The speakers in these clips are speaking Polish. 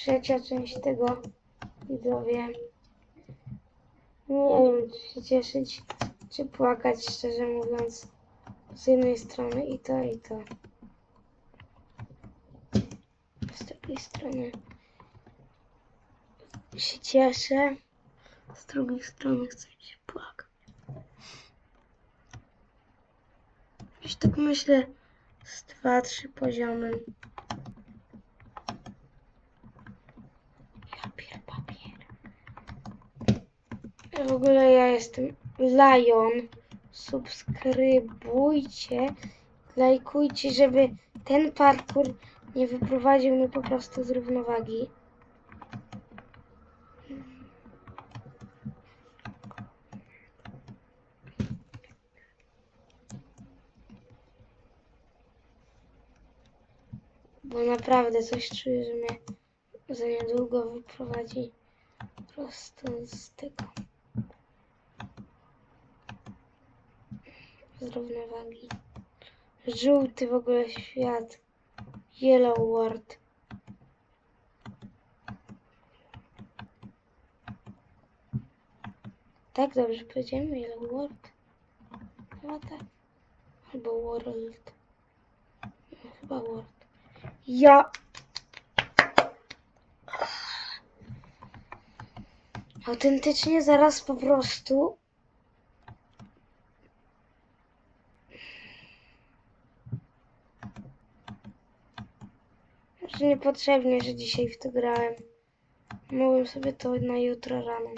trzecia część tego widzowie. Nie wiem, czy się cieszyć, czy płakać, szczerze mówiąc. Z jednej strony i to, i to. Z drugiej strony się cieszę, z drugiej strony chcę się płakać. Już tak myślę z dwa, trzy poziomy. W ogóle ja jestem Lion. Subskrybujcie, lajkujcie, żeby ten parkour nie wyprowadził mnie po prostu z równowagi. Bo naprawdę coś czuję, że mnie za niedługo wyprowadzi prosto z tego. Z równowagi. Żółty w ogóle świat. Yellow world. Tak dobrze powiedziałem? Yellow world? Chyba tak. Albo world. No, chyba world. Ja. Autentycznie zaraz po prostu. Że niepotrzebnie, że dzisiaj w to grałem. Mogłem sobie to na jutro rano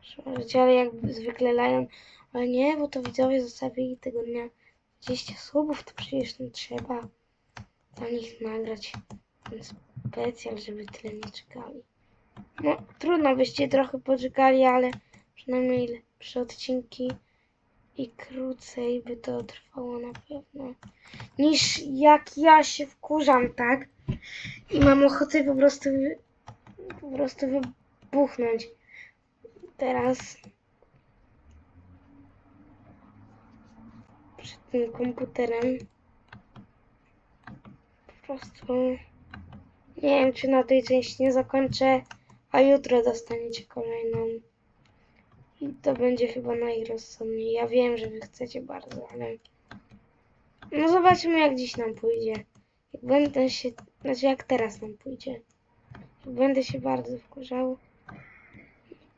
przełożyć, ale jak zwykle Lion. Ale nie, bo to widzowie zostawili tego dnia 20 subów, to przecież nie trzeba dla nich nagrać ten specjal, żeby tyle nie czekali. No, trudno byście trochę poczekali, ale przynajmniej lepsze odcinki i krócej by to trwało na pewno. Niż jak ja się wkurzam, tak? I mam ochotę po prostu po prostu wybuchnąć. Teraz przed tym komputerem po prostu nie wiem, czy na tej części nie zakończę, a jutro dostaniecie kolejną. I to będzie chyba najrozsądniej. Ja wiem, że wy chcecie bardzo, ale no zobaczymy jak dziś nam pójdzie. Jak będę się, znaczy jak teraz nam pójdzie. Będę się bardzo wkurzał,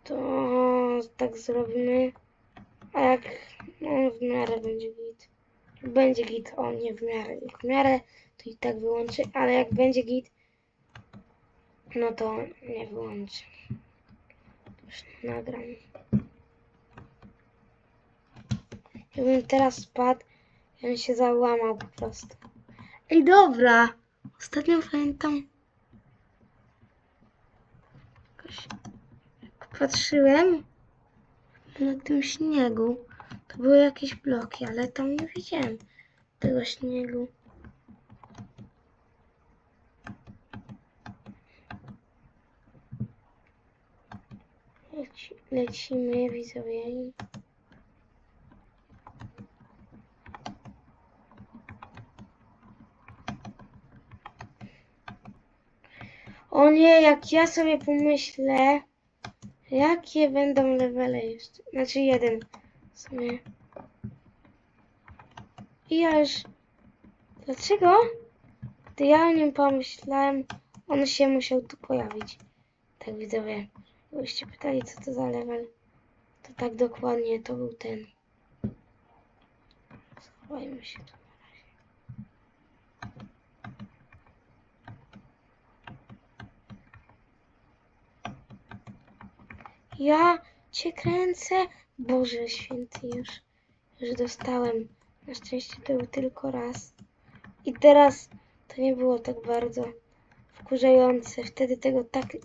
to tak zrobimy. A jak no, w miarę będzie git. Będzie git, o nie w miarę. Jak w miarę, to i tak wyłączę, ale jak będzie git, no to nie wyłączę. Już nagram. Jakbym teraz spadł, ja bym się załamał po prostu. Ej, dobra. Ostatnio pamiętam. Jakoś jak patrzyłem na tym śniegu. To były jakieś bloki, ale tam nie widziałem tego śniegu. Leci, lecimy, widzowie. O nie, jak ja sobie pomyślę, jakie będą levele jeszcze. Znaczy jeden w sumie. I ja już... Dlaczego? Gdy ja o nim pomyślałem, on się musiał tu pojawić. Tak widzowie, gdybyście pytali co to za level, to tak dokładnie to był ten. Schowajmy się tu. Ja cię kręcę. Boże święty już. Już dostałem. Na szczęście to był tylko raz. I teraz to nie było tak bardzo wkurzające. Wtedy tego tak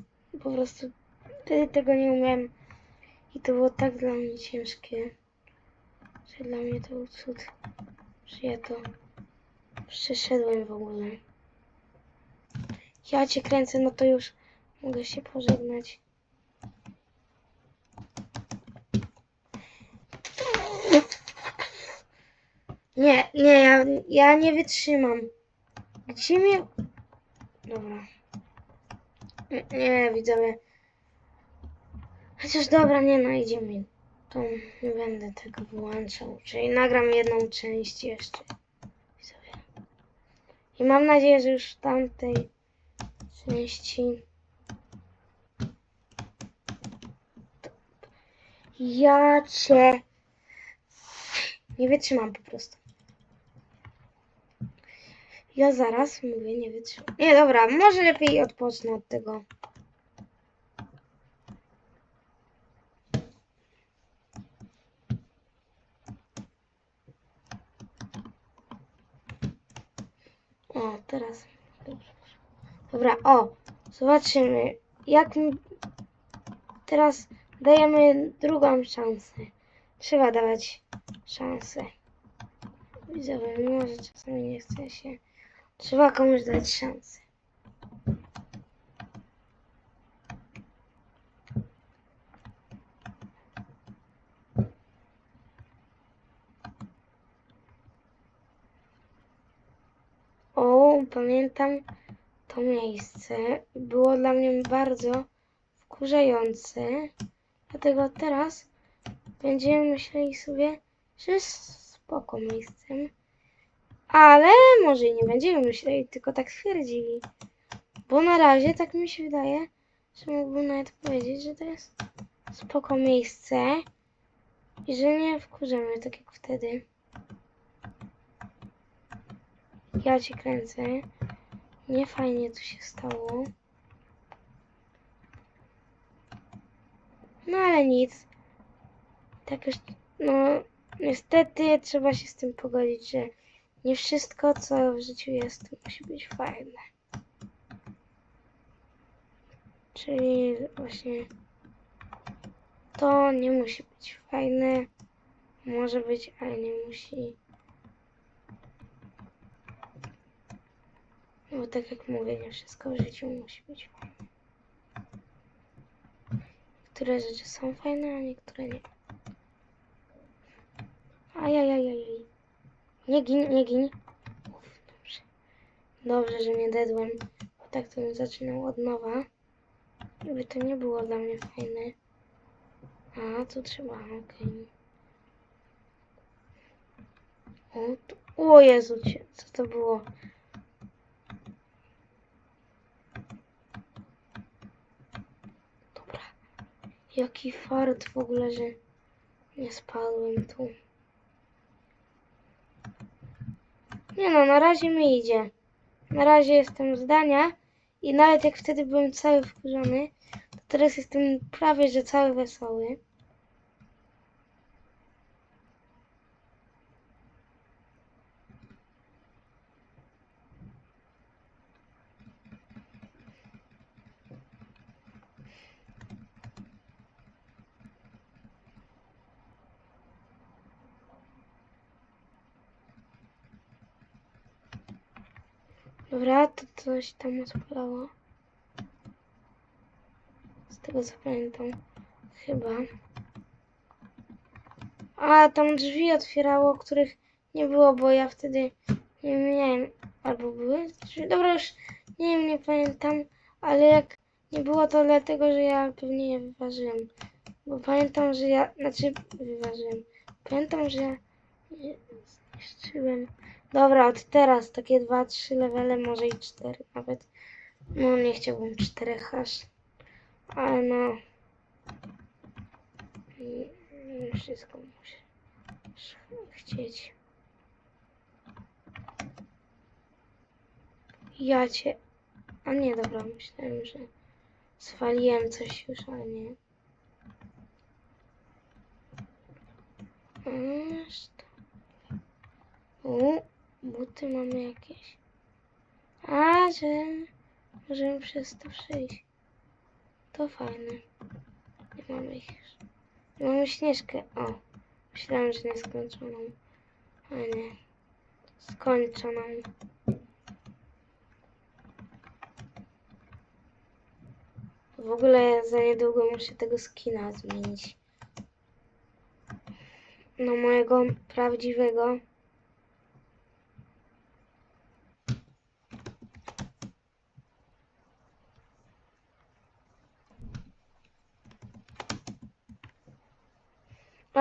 po prostu wtedy tego nie umiałem. I to było tak dla mnie ciężkie. Że dla mnie to był cud. Że ja to przeszedłem w ogóle. Ja cię kręcę, no to już mogę się pożegnać. Nie, nie, ja, ja nie wytrzymam. Gdzie mnie... Dobra. Nie, nie widzowie. Chociaż dobra, nie no, idziemy. To nie będę tego wyłączał. Czyli nagram jedną część jeszcze. Widzowie. I mam nadzieję, że już w tamtej części. Ja cię. Nie wytrzymam po prostu. Ja zaraz mówię, nie wytrzymam. Nie, dobra, może lepiej odpocznę od tego. O, teraz. Dobra, o, zobaczymy. Jak mi... Teraz dajemy drugą szansę. Trzeba dawać szansę. Widzowie, mimo że czasami nie chce się. Trzeba komuś dać szansę. O, pamiętam to miejsce. Było dla mnie bardzo wkurzające. Dlatego teraz będziemy myśleli sobie, że spoko miejscem. Ale może i nie będziemy myśleli, tylko tak stwierdzili. Bo na razie tak mi się wydaje, że mógłbym nawet powiedzieć, że to jest spoko miejsce i że nie wkurzamy tak jak wtedy. Ja cię kręcę. Nie fajnie tu się stało. No ale nic. Tak już, no niestety trzeba się z tym pogodzić, że nie wszystko co w życiu jest musi być fajne. Czyli właśnie to nie musi być fajne. Może być, ale nie musi. Bo tak jak mówię, nie wszystko w życiu musi być fajne. Niektóre rzeczy są fajne, a niektóre nie. Ajajajaj. Nie gin, nie gin. Uf, dobrze. Dobrze, że nie dedłem. Bo tak to bym zaczynał od nowa. Żeby to nie było dla mnie fajne. A, tu trzeba, okej. O, tu, o Jezu, co to było? Dobra. Jaki fart w ogóle, że nie spadłem tu. Nie no, na razie mi idzie. Na razie jestem zdania i nawet jak wtedy byłem cały wkurzony, to teraz jestem prawie, że cały wesoły. Dobra, to coś tam odpalało. Z tego co pamiętam. Chyba. A, tam drzwi otwierało, których nie było, bo ja wtedy nie miałem. Albo były drzwi. Dobra, już nie wiem, nie pamiętam. Ale jak nie było, to dlatego, że ja pewnie je wyważyłem. Bo pamiętam, że ja. Znaczy, wyważyłem. Pamiętam, że zniszczyłem. Dobra, od teraz takie dwa, trzy levele, może i cztery nawet. No nie chciałbym czterech aż. Ale no. Nie, nie wszystko muszę ch- chcieć. Ja cię. A nie, dobra, myślałem, że zwaliłem coś już, ale nie. Aż to. U, buty mamy jakieś. A, że możemy przez to przejść. To fajne. Nie mamy ich już. Mamy śnieżkę. O, myślałem, że nieskończoną. A nie. Skończoną. W ogóle za niedługo muszę tego skina zmienić. No mojego prawdziwego.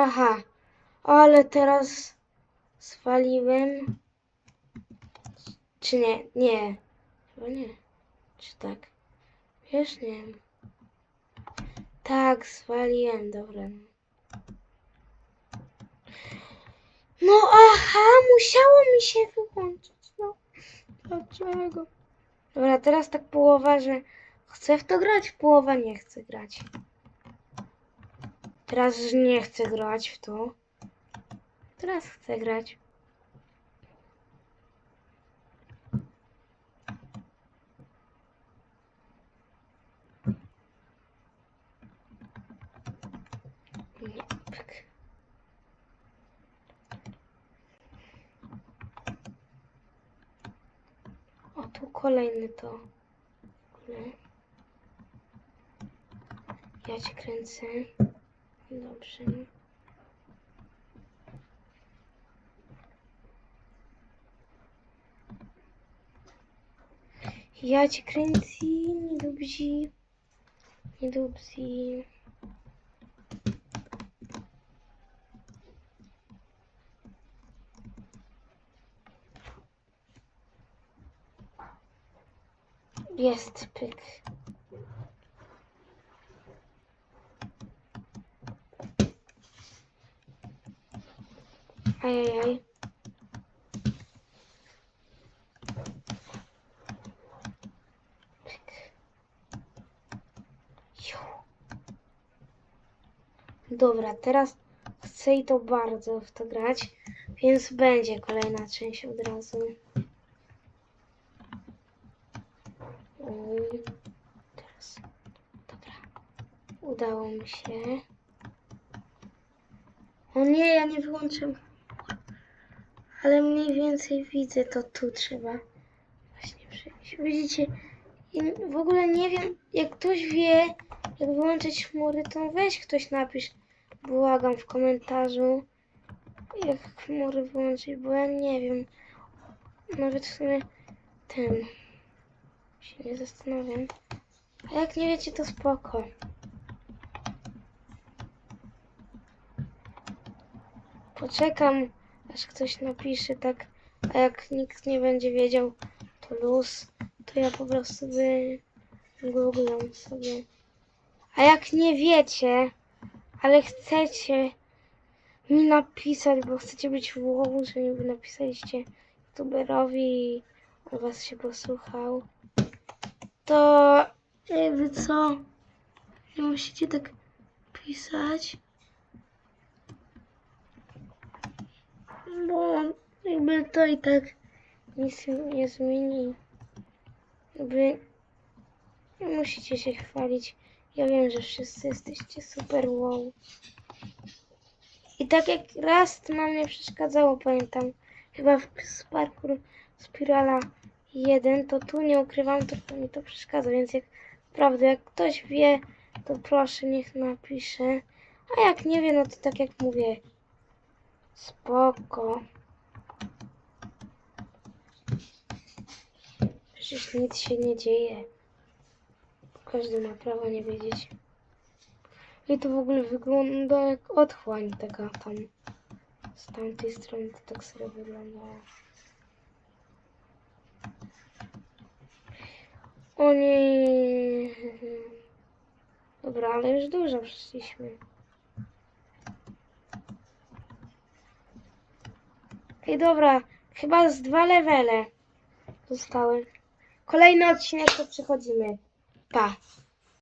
Aha, ale teraz zwaliłem. Czy nie? Nie. Chyba nie. Czy tak? Wiesz, nie. Tak, zwaliłem, dobra. No aha, musiało mi się wyłączyć. No, dlaczego? Dobra, teraz tak połowa, że chcę w to grać, połowa nie chce grać. Teraz nie chcę grać w to. Teraz chcę grać. O, tu kolejny to. Ja cię kręcę. Dobrze. Ja cię kręcę, nie dubzi. Nie dubzi. Jest pyk. Ajajaj. Dobra, teraz chcę i to bardzo w to grać, więc będzie kolejna część od razu. Oj, Teraz. Dobra. Udało mi się. O nie, ja nie wyłączam. Ale mniej więcej widzę, to tu trzeba właśnie przejść. Widzicie, w ogóle nie wiem, jak ktoś wie, jak wyłączyć chmury, to weź ktoś napisz, błagam w komentarzu, jak chmury wyłączyć, bo ja nie wiem. Nawet w sumie ten się nie zastanawiam. A jak nie wiecie, to spoko. Poczekam, aż ktoś napisze tak, a jak nikt nie będzie wiedział, to luz, to ja po prostu googlam sobie. A jak nie wiecie, ale chcecie mi napisać, bo chcecie być w wow, że napisaliście youtuberowi i on was się posłuchał, to jakby co, nie musicie tak pisać. Bo jakby to i tak nic nie zmieni. Jakby nie musicie się chwalić. Ja wiem, że wszyscy jesteście super wow. I tak jak raz nam nie przeszkadzało, pamiętam, chyba w parkour Spirala 1, to tu nie ukrywam, to mi to przeszkadza, więc jak naprawdę, jak ktoś wie, to proszę niech napisze. A jak nie wie, no to tak jak mówię, Spoko. Przecież nic się nie dzieje. Każdy ma prawo nie wiedzieć. I to w ogóle wygląda jak otchłań taka tam. Z tamtej strony to tak sobie wyglądało. O nie. Dobra, ale już dużo przeszliśmy. Ej, dobra, chyba z dwa levele zostały. Kolejny odcinek to przechodzimy. Pa.